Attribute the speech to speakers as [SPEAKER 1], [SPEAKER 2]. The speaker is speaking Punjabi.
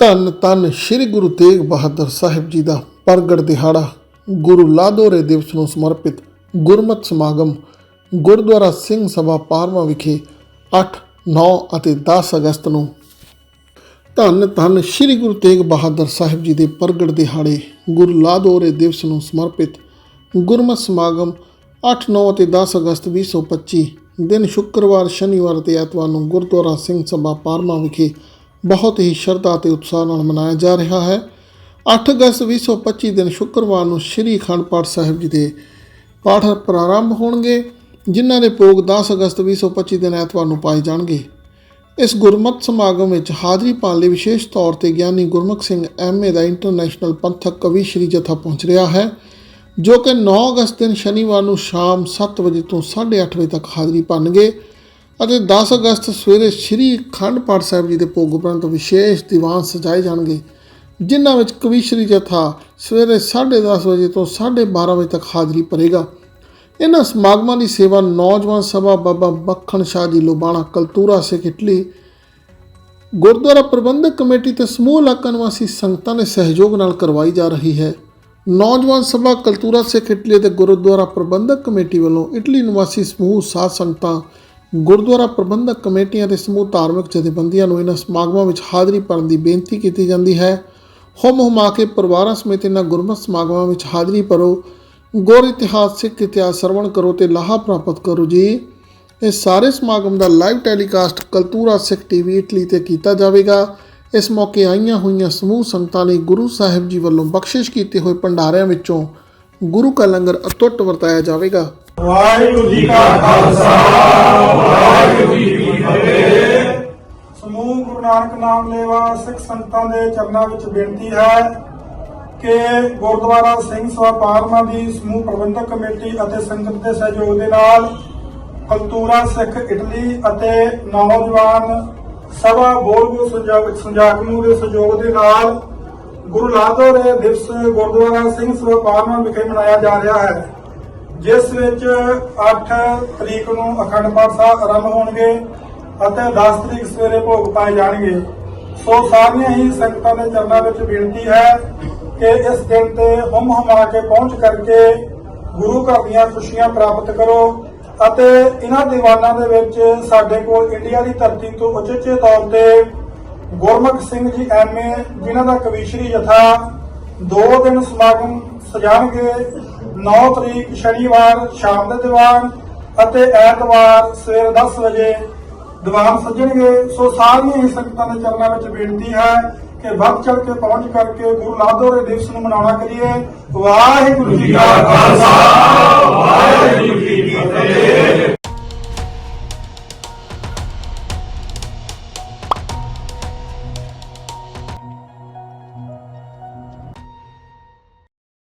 [SPEAKER 1] ਧੰਨ ਧੰਨ ਸ੍ਰੀ ਗੁਰੂ ਤੇਗ ਬਹਾਦਰ ਸਾਹਿਬ ਜੀ ਦਾ ਪ੍ਰਗਟ ਦਿਹਾੜਾ, ਗੁਰੂ ਲਾਦੋਰੇ ਦਿਵਸ ਨੂੰ ਸਮਰਪਿਤ ਗੁਰਮਤ ਸਮਾਗਮ, ਗੁਰਦੁਆਰਾ ਸਿੰਘ ਸਭਾ ਪਾਰਵਾ ਵਿਖੇ 8 9 ਅਤੇ 10 ਅਗਸਤ ਨੂੰ। ਧੰਨ ਧੰਨ ਸ੍ਰੀ ਗੁਰੂ ਤੇਗ ਬਹਾਦਰ ਸਾਹਿਬ ਜੀ ਦੇ ਪ੍ਰਗਟ ਦਿਹਾੜੇ, ਗੁਰੂ ਲਾਦੋਰੇ ਦਿਵਸ ਨੂੰ ਸਮਰਪਿਤ ਗੁਰਮਤ ਸਮਾਗਮ 8 9 ਅਤੇ 10 ਅਗਸਤ 2025 ਦਿਨ ਸ਼ੁੱਕਰਵਾਰ, ਸ਼ਨੀਵਾਰ ਅਤੇ ਐਤਵਾਰ ਨੂੰ ਗੁਰਦੁਆਰਾ ਸਿੰਘ ਸਭਾ ਪਾਰਮਾ ਵਿਖੇ ਬਹੁਤ ਹੀ ਸ਼ਰਧਾ ਅਤੇ ਉਤਸ਼ਾਹ ਨਾਲ ਮਨਾਇਆ ਜਾ ਰਿਹਾ ਹੈ। 8 ਅਗਸਤ 2025 ਦਿਨ ਸ਼ੁੱਕਰਵਾਰ ਨੂੰ ਸ੍ਰੀ ਅਖੰਡ ਪਾਠ ਸਾਹਿਬ ਜੀ ਦੇ ਪਾਠ ਪ੍ਰਾਰੰਭ ਹੋਣਗੇ, ਜਿਨ੍ਹਾਂ ਦੇ ਭੋਗ 10 ਅਗਸਤ 2025 ਦਿਨ ਐਤਵਾਰ ਨੂੰ ਪਾਏ ਜਾਣਗੇ। ਇਸ ਗੁਰਮਤਿ ਸਮਾਗਮ ਵਿੱਚ ਹਾਜ਼ਰੀ ਪਾਉਣ ਲਈ ਵਿਸ਼ੇਸ਼ ਤੌਰ ਤੇ ਗਿਆਨੀ ਗੁਰਮੁਖ ਸਿੰਘ ਐਮਏ ਦਾ ਇੰਟਰਨੈਸ਼ਨਲ ਪੰਥਕ ਕਵੀ ਸ਼੍ਰੀ ਜਥਾ ਪਹੁੰਚ ਰਿਹਾ ਹੈ, ਜੋ ਕਿ 9 ਅਗਸਤ ਦਿਨ ਸ਼ਨੀਵਾਰ ਨੂੰ ਸ਼ਾਮ 7 ਵਜੇ ਤੋਂ 8:30 ਵਜੇ ਤੱਕ ਹਾਜ਼ਰੀ ਭਰਨਗੇ। ਅਤੇ 10 ਅਗਸਤ ਸਵੇਰੇ ਸ੍ਰੀ ਅਖੰਡ ਪਾਠ ਸਾਹਿਬ ਜੀ ਦੇ ਭੋਗ ਉਪਰੰਤ ਵਿਸ਼ੇਸ਼ ਦੀਵਾਨ ਸਜਾਏ ਜਾਣਗੇ, ਜਿਨ੍ਹਾਂ ਵਿੱਚ ਕਵੀ ਸ਼੍ਰੀ ਜਥਾ ਸਵੇਰੇ 10:30 ਵਜੇ ਤੋਂ 12:30 ਵਜੇ ਤੱਕ ਹਾਜ਼ਰੀ ਭਰੇਗਾ। ਇਹਨਾਂ ਸਮਾਗਮਾਂ ਦੀ ਸੇਵਾ ਨੌਜਵਾਨ ਸਭਾ ਬਾਬਾ ਮੱਖਣ ਸ਼ਾਹ ਜੀ ਲੋਬਾਣਾ, ਕਲਤੂਰਾ ਸਿੱਖ ਇਟਲੀ, ਗੁਰਦੁਆਰਾ ਪ੍ਰਬੰਧਕ ਕਮੇਟੀ ਤੇ ਸਮੂਹ ਇਲਾਕਾ ਨਿਵਾਸੀ ਸੰਗਤਾਂ ਦੇ ਸਹਿਯੋਗ ਨਾਲ ਕਰਵਾਈ ਜਾ ਰਹੀ ਹੈ। ਨੌਜਵਾਨ ਸਭਾ ਕਲਤੂਰਾ ਸਿੱਖ ਇਟਲੀ ਤੇ ਗੁਰਦੁਆਰਾ ਪ੍ਰਬੰਧਕ ਕਮੇਟੀ ਵੱਲੋਂ ਇਟਲੀ ਨਿਵਾਸੀ ਸਮੂਹ ਸਾਧ ਸੰਗਤਾਂ ਗੁਰਦੁਆਰਾ ਪ੍ਰਬੰਧਕ ਕਮੇਟੀਆਂ ਤੇ ਸਮੂਹ ਧਾਰਮਿਕ ਜਥੇਬੰਦੀਆਂ ਨੂੰ ਇਹਨਾਂ ਸਮਾਗਮਾਂ ਵਿੱਚ ਹਾਜ਼ਰੀ ਭਰਨ ਦੀ ਬੇਨਤੀ ਕੀਤੀ ਜਾਂਦੀ ਹੈ। ਹੁਮ ਹੁਮਾ ਕੇ ਪਰਿਵਾਰਾਂ ਸਮੇਤ ਇਹਨਾਂ ਗੁਰਮਤਿ ਸਮਾਗਮਾਂ ਵਿੱਚ ਹਾਜ਼ਰੀ ਭਰੋ। ਗੁਰ ਇਤਿਹਾਸ ਸਿੱਖ ਇਤਿਹਾਸ ਸਰਵਣ ਕਰੋ ਤੇ ਲਾਹਾ ਪ੍ਰਾਪਤ ਕਰੋ ਜੀ। ਇਹ ਸਾਰੇ ਸਮਾਗਮ ਦਾ live telecast Cultura Sikh TV Italy ਤੇ ਕੀਤਾ ਜਾਵੇਗਾ। ਇਸ ਮੌਕੇ ਆਈਆਂ ਹੋਈਆਂ ਸਮੂਹ ਸੰਗਤਾਂ ਲਈ ਗੁਰੂ ਸਾਹਿਬ ਜੀ ਵੱਲੋਂ ਬਖਸ਼ਿਸ਼ ਕੀਤੇ ਹੋਏ ਭੰਡਾਰਿਆਂ ਵਿੱਚੋਂ ਗੁਰੂ ਕਾ ਲੰਗਰ ਅਤੁੱਟ ਵਰਤਾਇਆ ਜਾਵੇਗਾ।
[SPEAKER 2] ਵਾਹਿਗੁਰੂ ਜੀ ਕਾ ਖਾਲਸਾ, ਵਾਹਿਗੁਰੂ ਜੀ ਕੀ ਫਤਿਹ। ਸਮੂਹ ਗੁਰੂ ਨਾਨਕ ਨਾਮ ਲੈਵਾ ਸਿੱਖ ਸੰਗਤਾਂ ਦੇ ਚਰਨਾਂ ਵਿੱਚ ਬੇਨਤੀ ਹੈ ਕਿ ਗੁਰਦੁਆਰਾ ਸਿੰਘ ਸਭਾ ਪਾਰਮਾ ਦੀ ਸਮੂਹ ਪ੍ਰਬੰਧਕ ਕਮੇਟੀ ਅਤੇ ਸੰਗਤ ਦੇ ਸਹਿਯੋਗ ਦੇ ਨਾਲ ਕਲਤੂਰਾ ਸਿੱਖ ਇਟਲੀ ਅਤੇ ਨੌਜਵਾਨ ਸਭਾ ਬੋਲਗੋ ਸੰਜਾਗ ਸੰਜਾਗਮੂ ਦੇ ਸਹਿਯੋਗ ਦੇ ਨਾਲ ਗੁਰੂ ਲਾਧੋ ਦੇ ਦਿਵਸ ਗੁਰਦੁਆਰਾ ਸਿੰਘ ਸਭਾ ਪਾਰਮਾ ਵਿਖੇ ਮਨਾਇਆ ਜਾ ਰਿਹਾ ਹੈ। ਜਿਸ ਵਿੱਚ 8 ਤਰੀਕ ਨੂੰ ਅਖੰਡ ਪਾਠ ਸਾਹਿਬ ਆਰੰਭ ਹੋਣਗੇ ਅਤੇ 10 ਤਰੀਕ ਸਵੇਰੇ ਭੋਗ ਪਾਏ ਜਾਣਗੇ। ਸੋ ਸਾਰੀਆਂ ਹੀ ਸੰਗਤਾਂ ਦੇ ਚਰਨਾਂ ਵਿੱਚ ਬੇਨਤੀ ਹੈ ਕਿ ਇਸ ਦਿਨ ਤੇ ਹਮ ਹਮਾ ਕੇ ਪਹੁੰਚ ਕਰਕੇ ਗੁਰੂ ਘਰ ਦੀਆਂ ਖੁਸ਼ੀਆਂ ਪ੍ਰਾਪਤ ਕਰੋ ਅਤੇ ਇਹਨਾਂ ਦੀਵਾਨਾਂ ਦੇ ਵਿੱਚ ਸਾਡੇ ਕੋਲ ਇੰਡੀਆ ਦੀ ਧਰਤੀ ਤੋਂ ਉਚੇਚੇ ਤੌਰ ਤੇ ਗੁਰਮੁਖ ਸਿੰਘ ਜੀ ਐਮਏ ਜਿਨ੍ਹਾਂ ਦਾ ਕਵੀਸ਼ਰੀ ਜਥਾ ਦੋ ਦਿਨ ਸਮਾਗਮ ਸਜਾਉਣਗੇ 9 ਤਰੀਕ ਸ਼ਨੀਵਾਰ, ਸ਼ਾਮ ਦੇ ਦੀਵਾਨ ਅਤੇ ਐਤਵਾਰ ਸਵੇਰ 10 ਵਜੇ ਦੀਵਾਨ ਸੱਜਣਗੇ। ਸੋ ਸਾਰੀਆਂ ਹੀ ਸੰਗਤਾਂ ਦੇ ਚਰਨਾਂ ਵਿੱਚ ਬੇਨਤੀ ਹੈ ਕਿ ਵੱਧ ਚੜ ਕੇ ਪਹੁੰਚ ਕਰਕੇ ਗੁਰੂ ਲਾਦੋਰੇ ਦਿਵਸ ਨੂੰ ਮਨਾਉਣਾ ਕਰੀਏ। ਵਾਹਿਗੁਰੂ ਜੀ ਕਾ ਖਾਲਸਾ। ਵਾਹਿਗੁਰੂ